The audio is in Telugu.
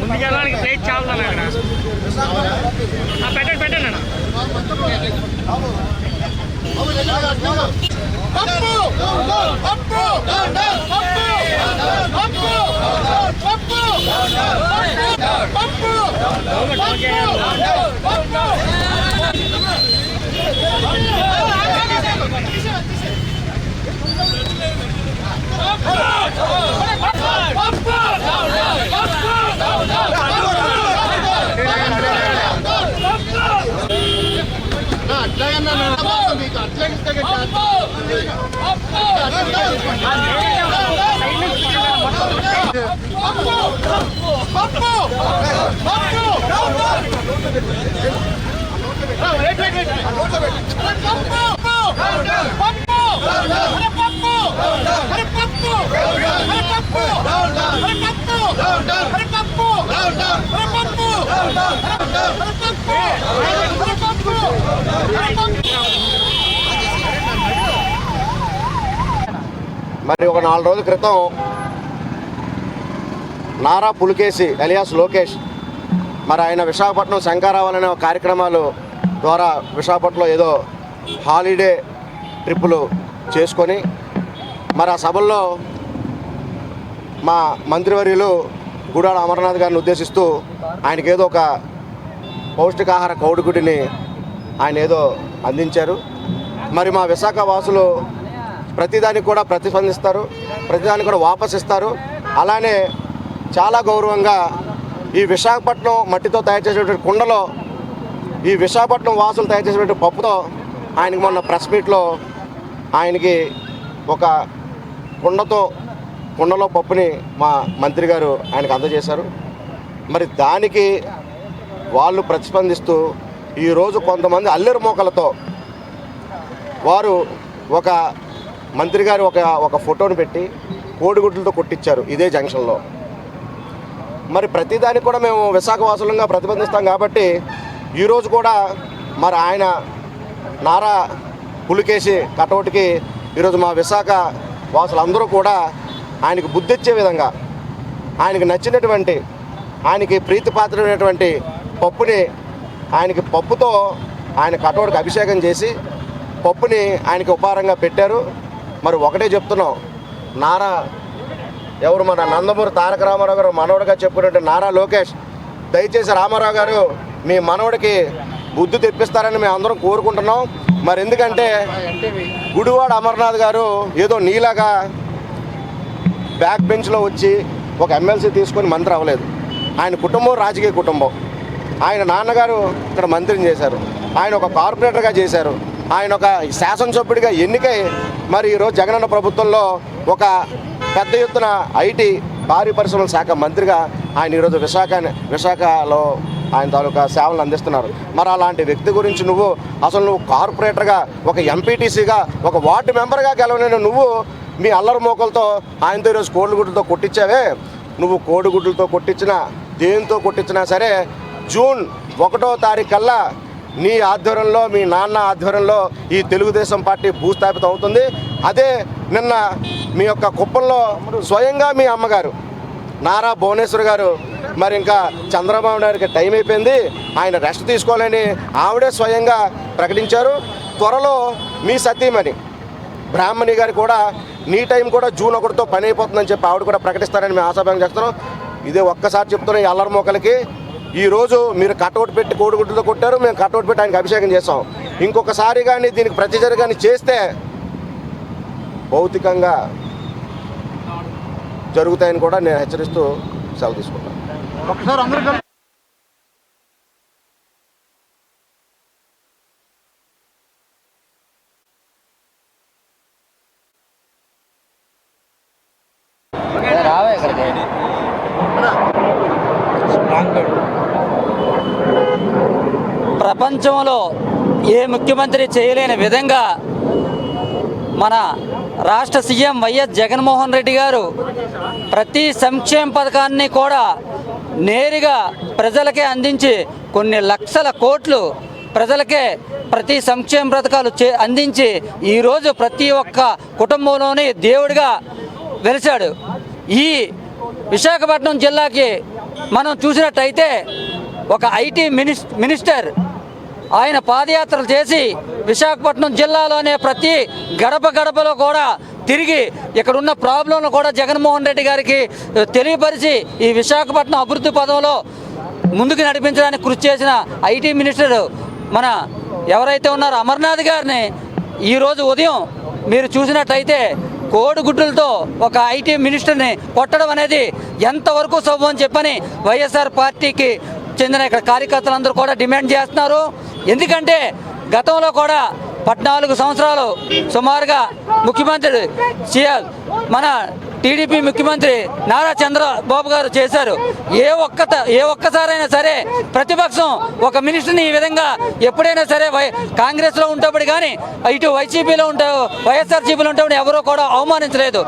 ముందుకెళ్ళడానికి ప్లేట్ చాలా అక్కడ పెట్టండి పెట్టండి అన్న. అట్లా అట్లా మరి ఒక నాలుగు రోజుల క్రితం నారా పులికేసి అలియాస్ లోకేష్ మరి ఆయన విశాఖపట్నం శంకారావాలనే అనే కార్యక్రమాలు ద్వారా విశాఖపట్నంలో ఏదో హాలిడే ట్రిప్పులు చేసుకొని మరి ఆ సభల్లో మా మంత్రివర్యులు గుడాల అమర్నాథ్ గారిని ఉద్దేశిస్తూ ఆయనకి ఏదో ఒక పౌష్టికాహార కౌడుగుడిని ఆయన ఏదో అందించారు. మరి మా విశాఖ వాసులు ప్రతిదానికి కూడా ప్రతిస్పందిస్తారు ప్రతిదానికి కూడా వాపస్ ఇస్తారు. అలానే చాలా గౌరవంగా ఈ విశాఖపట్నం మట్టితో తయారు చేసేటువంటి కుండలో ఈ విశాఖపట్నం వాసులు తయారు చేసేటువంటి పప్పుతో ఆయనకు మొన్న ప్రెస్ మీట్లో ఆయనకి ఒక కుండతో కుండలో పప్పుని మా మంత్రి గారు ఆయనకు అందజేశారు. మరి దానికి వాళ్ళు ప్రతిస్పందిస్తూ ఈరోజు కొంతమంది అల్లెరు మోకలతో వారు ఒక మంత్రి గారు ఒక ఒక ఫోటోను పెట్టి కోడిగుడ్లతో కొట్టించారు ఇదే జంక్షన్లో. మరి ప్రతిదానికి కూడా మేము విశాఖవాసులంగా ప్రతిబంధిస్తాం కాబట్టి ఈరోజు కూడా మరి ఆయన నారా పులికేసి కటౌట్కి ఈరోజు మా విశాఖ వాసులందరూ కూడా ఆయనకు బుద్ధిచ్చే విధంగా ఆయనకు నచ్చినటువంటి ఆయనకి ప్రీతిపాత్రమైనటువంటి పప్పుని ఆయనకి పప్పుతో ఆయన కటౌట్కి అభిషేకం చేసి పప్పుని ఆయనకి ఉపహారంగా పెట్టారు. మరి ఒకటే చెప్తున్నాం నారా ఎవరు మన నందమూరి తారక రామారావు గారు మనవడిగా చెప్పుకున్నట్టు నారా లోకేష్ దయచేసి రామారావు గారు మీ మనవడికి బుద్ధి తెప్పిస్తారని మేము అందరం కోరుకుంటున్నాం. మరి ఎందుకంటే గుడివాడ అమర్నాథ్ గారు ఏదో నీలాగా బ్యాక్ బెంచ్లో వచ్చి ఒక ఎమ్మెల్సీ తీసుకొని మంత్రి అవ్వలేదు. ఆయన కుటుంబం రాజకీయ కుటుంబం. ఆయన నాన్నగారు ఇక్కడ మంత్రిని చేశారు. ఆయన ఒక కార్పొరేటర్గా చేశారు. ఆయన ఒక శాసనసభ్యుడిగా ఎన్నికై మరి ఈరోజు జగనన్న ప్రభుత్వంలో ఒక పెద్ద ఎత్తున ఐటీ భారీ పరిశ్రమల శాఖ మంత్రిగా ఆయన ఈరోజు విశాఖ విశాఖలో ఆయన తాలూకా సేవలు అందిస్తున్నారు. మరి అలాంటి వ్యక్తి గురించి నువ్వు అసలు నువ్వు కార్పొరేటర్గా ఒక ఎంపీటీసీగా ఒక వార్డు మెంబర్గా గెలవలేని నువ్వు మీ అల్లరి మోకలతో ఆయనతో ఈరోజు కోడిగుడ్లతో కొట్టించావే? నువ్వు కోడిగుడ్లతో కొట్టించినా దేనితో కొట్టించినా సరే జూన్ ఒకటో తారీఖు కల్లా నీ ఆధ్వర్యంలో మీ నాన్న ఆధ్వర్యంలో ఈ తెలుగుదేశం పార్టీ భూస్థాపితం అవుతుంది. అదే నిన్న మీ యొక్క కుప్పంలో స్వయంగా మీ అమ్మగారు నారా భువనేశ్వర్ గారు మరి ఇంకా చంద్రబాబు నాయుడుకి టైం అయిపోయింది. ఆయన రెస్ట్ తీసుకోవాలని ఆవిడే స్వయంగా ప్రకటించారు. త్వరలో మీ సతీమణి బ్రాహ్మణి గారు కూడా నీ టైం కూడా జూన్ ఒకటితో పని అయిపోతుందని చెప్పి ఆవిడ కూడా ప్రకటిస్తారని మేము ఆశాభంగా చేస్తున్నాం. ఇదే ఒక్కసారి చెప్తున్న ఈ అల్లరి మోకలకి ఈరోజు మీరు కట్అవుట్ పెట్టి కోడిగుడ్డుతో కొట్టారు. మేము కట్అవుట్ పెట్టి ఆయనకి అభిషేకం చేస్తాం. ఇంకొకసారి కానీ దీనికి ప్రతిచర్య కానీ చేస్తే భౌతికంగా జరుగుతాయని కూడా నేను హెచ్చరిస్తూ సెలవు తీసుకుంటాను ఒకసారి అందరూ కలిసి ప్రపంచంలో ఏ ముఖ్యమంత్రి చేయలేని విధంగా మన రాష్ట్ర సీఎం వైఎస్ జగన్మోహన్ రెడ్డి గారు ప్రతి సంక్షేమ పథకాన్ని కూడా నేరుగా ప్రజలకే అందించి కొన్ని లక్షల కోట్లు ప్రజలకే ప్రతి సంక్షేమ పథకాలు చే అందించి ఈరోజు ప్రతి ఒక్క కుటుంబంలోని దేవుడిగా వెలిశాడు. ఈ విశాఖపట్నం జిల్లాకి మనం చూసినట్టయితే ఒక ఐటీ మినిస్ మినిస్టర్ ఆయన పాదయాత్రలు చేసి విశాఖపట్నం జిల్లాలోనే ప్రతి గడప గడపలో కూడా తిరిగి ఇక్కడ ఉన్న ప్రాబ్లంను కూడా జగన్మోహన్ రెడ్డి గారికి తెలియపరిచి ఈ విశాఖపట్నం అభివృద్ధి పదంలో ముందుకు నడిపించడానికి కృషి చేసిన ఐటీ మినిస్టర్ మన ఎవరైతే ఉన్నారో అమర్నాథ్ గారిని ఈరోజు ఉదయం మీరు చూసినట్టయితే కోడిగుడ్డులతో ఒక ఐటీ మినిస్టర్ని కొట్టడం అనేది ఎంతవరకు శుభం అని చెప్పని వైఎస్ఆర్ పార్టీకి చెందిన ఇక్కడ కార్యకర్తలందరూ కూడా డిమాండ్ చేస్తున్నారు. ఎందుకంటే గతంలో కూడా పద్నాలుగు సంవత్సరాలు సుమారుగా ముఖ్యమంత్రి సీఎం మన టీడీపీ ముఖ్యమంత్రి నారా చంద్రబాబు గారు చేశారు. ఏ ఒక్క త- ఏ ఒక్కసారైనా సరే ప్రతిపక్షం ఒక మినిస్టర్ని ఈ విధంగా ఎప్పుడైనా సరే వై కాంగ్రెస్లో ఉంటప్పుడు కానీ ఇటు వైసీపీలో ఉంటా వైఎస్ఆర్సీపీలో ఉంటప్పుడు ఎవరూ కూడా అవమానించలేదు.